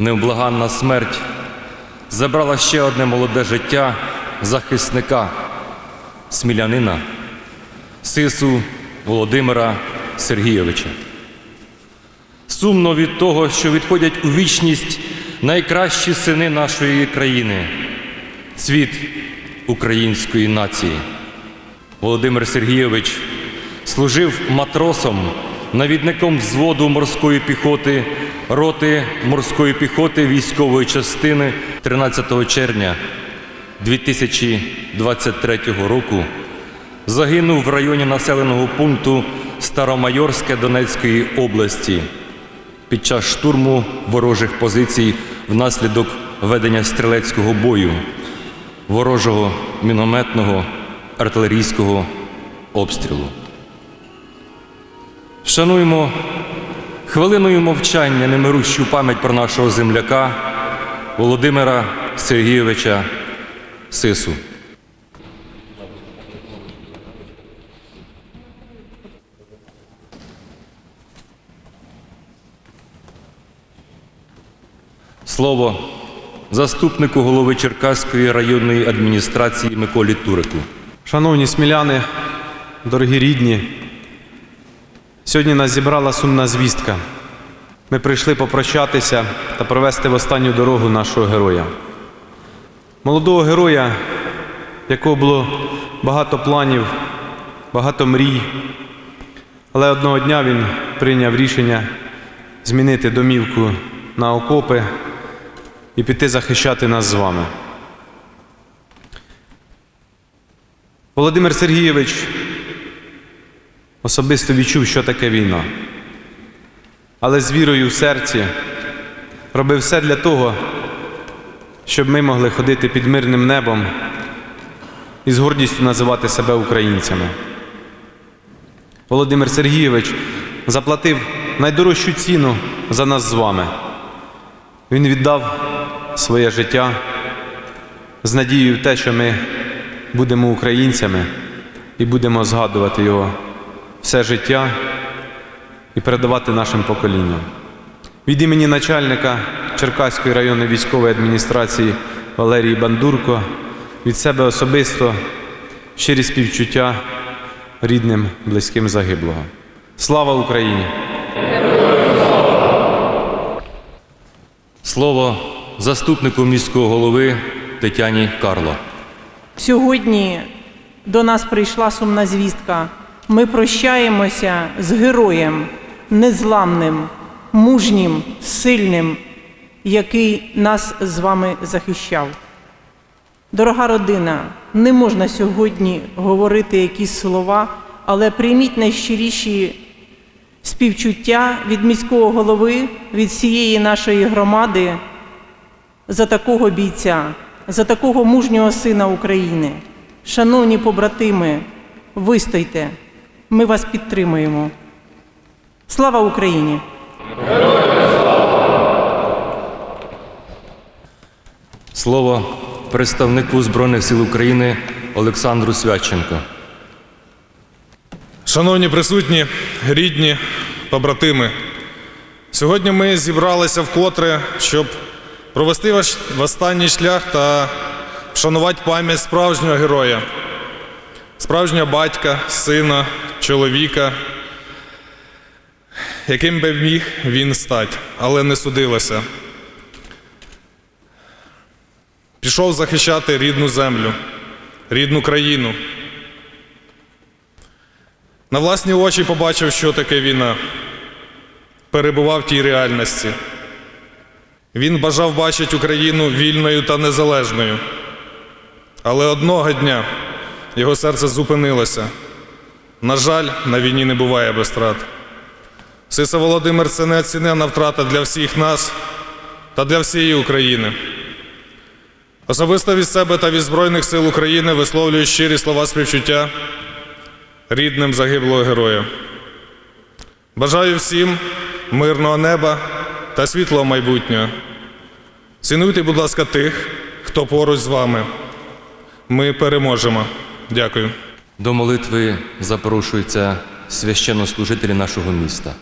невблаганна смерть забрала ще одне молоде життя захисника, смілянина, сису Володимира Сергійовича. Сумно від того, що відходять у вічність найкращі сини нашої країни, цвіт української нації. Володимир Сергійович служив матросом, навідником взводу морської піхоти, роти морської піхоти військової частини 13 червня 2023 року. Загинув в районі населеного пункту Старомайорське Донецької області під час штурму ворожих позицій внаслідок ведення стрілецького бою, ворожого мінометного артилерійського обстрілу. Вшануємо хвилиною мовчання немирущу пам'ять про нашого земляка Володимира Сергійовича Сису. Слово заступнику голови Черкаської районної адміністрації Миколі Турику. Шановні сміляни, дорогі рідні, сьогодні нас зібрала сумна звістка. Ми прийшли попрощатися та провести в останню дорогу нашого героя. Молодого героя, якого було багато планів, багато мрій, але одного дня він прийняв рішення змінити домівку на окопи і піти захищати нас з вами. Володимир Сергійович особисто відчув, що таке війна. Але з вірою в серці робив все для того, щоб ми могли ходити під мирним небом і з гордістю називати себе українцями. Володимир Сергійович заплатив найдорожчу ціну за нас з вами. Він віддав своє життя з надією в те, що ми будемо українцями і будемо згадувати його все життя і передавати нашим поколінням. Від імені начальника Черкаської районної військової адміністрації Валерії Бандурко, від себе особисто щирі співчуття рідним, близьким загиблого. Слава Україні! Слово заступнику міського голови Тетяні Карло. Сьогодні до нас прийшла сумна звістка. Ми прощаємося з героєм, незламним, мужнім, сильним, який нас з вами захищав. Дорога родина, не можна сьогодні говорити якісь слова, але прийміть найщиріші співчуття від міського голови, від всієї нашої громади за такого бійця, за такого мужнього сина України. Шановні побратими, вистойте, ми вас підтримуємо. Слава Україні! Слово представнику Збройних сил України Олександру Свяченко. Шановні присутні, рідні, побратими, сьогодні ми зібралися вкотре, щоб провести ваш в останній шлях та вшанувати пам'ять справжнього героя, справжнього батька, сина, чоловіка, яким би міг він стати, але не судилося. Пішов захищати рідну землю, рідну країну. На власні очі побачив, що таке війна. Перебував в тій реальності. Він бажав бачити Україну вільною та незалежною. Але одного дня його серце зупинилося. На жаль, на війні не буває без втрат. Сиса Володимир це неоціненна втрата для всіх нас та для всієї України. Особисто від себе та від Збройних сил України висловлюю щирі слова співчуття рідним загиблого героя. Бажаю всім мирного неба та світлого майбутнього. Цінуйте, будь ласка, тих, хто поруч з вами. Ми переможемо. Дякую. До молитви запрошуються священнослужителі нашого міста.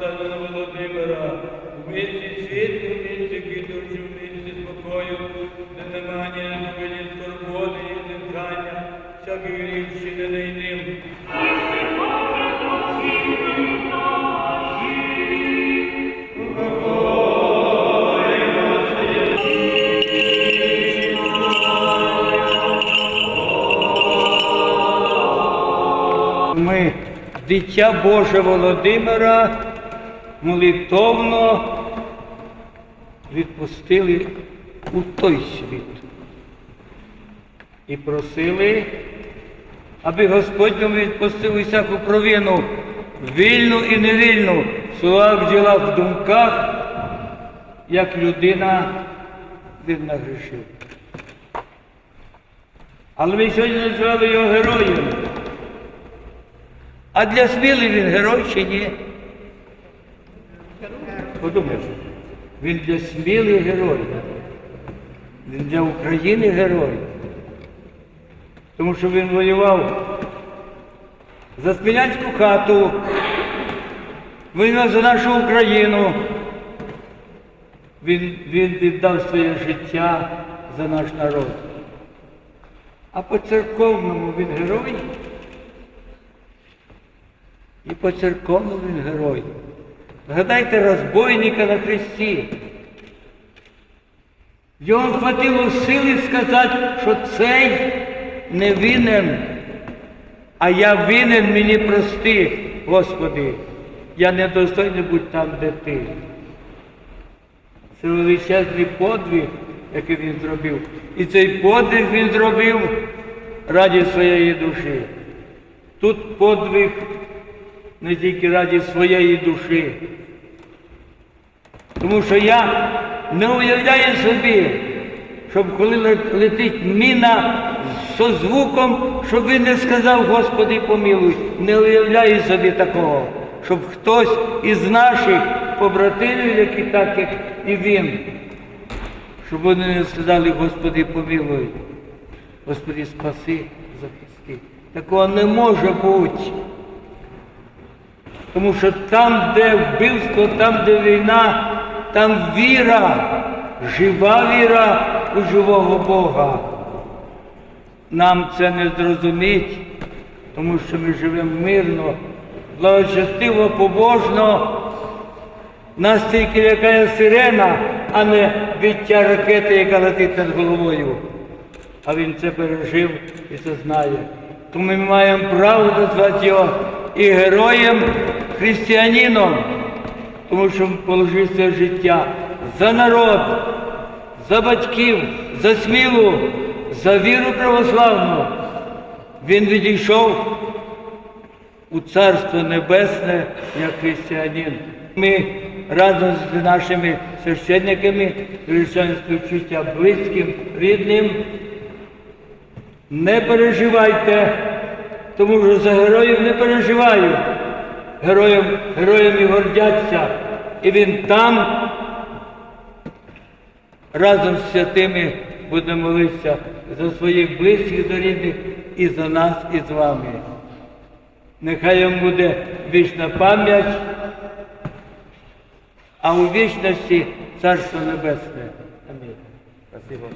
Здана Володимира, в місті світлі, в місті квітучі, в місті спокою, де нема ні любви, ні скорботи, ні зіткання, всяких гріх чинений ним. Ми, дитя Боже Володимира, молитовно відпустили у той світ і просили, аби Господь відпустив усяку провину, вільну і невільну, в словах, ділах, в думках, як людина він нагрішив. Але ми сьогодні назвали його героєм. А для смілих він герой чи ні? Подумайте, він для смілих герой. Він для України герой. Тому що він воював за Смілянську хату, воював за нашу Україну. Він, він віддав своє життя за наш народ. А по церковному він герой. І по церковному він герой. Згадайте розбойника на хресті. Його хватило сили сказати, що цей не винен, а я винен мені прости, Господи. Я не достойний бути там, де ти. Це величезний подвиг, який він зробив. І цей подвиг він зробив раді своєї душі. Тут подвиг не тільки раді своєї душі. Тому що я не уявляю собі, щоб коли летить міна з звуком, щоб він не сказав, Господи, помилуй. Не уявляю собі такого, щоб хтось із наших побратимів, які так, як і він, щоб вони не сказали, Господи, помилуй. Господи, спаси, захисти. Такого не може бути. Тому що там, де вбивство, там, де війна, там віра, жива віра у живого Бога. Нам це не зрозуміть, тому що ми живемо мирно, благочестиво, побожно. Нас тільки лякає сирена, а не відтя ракети, яка летить над головою. А він це пережив і це знає. Тому ми маємо право назвати його і героєм, християнином, тому що положив своє життя за народ, за батьків, за смілу, за віру православну. Він відійшов у Царство Небесне як християнин. Ми разом з нашими священниками співчуття близьким, рідним. Не переживайте, тому що за героїв не переживають. Героям, героям і гордяться. І він там разом з святими буде молитися за своїх близьких за рідних і за нас, і з вами. Нехай йому буде вічна пам'ять, а у вічності Царство Небесне. Амінь. Спасибо.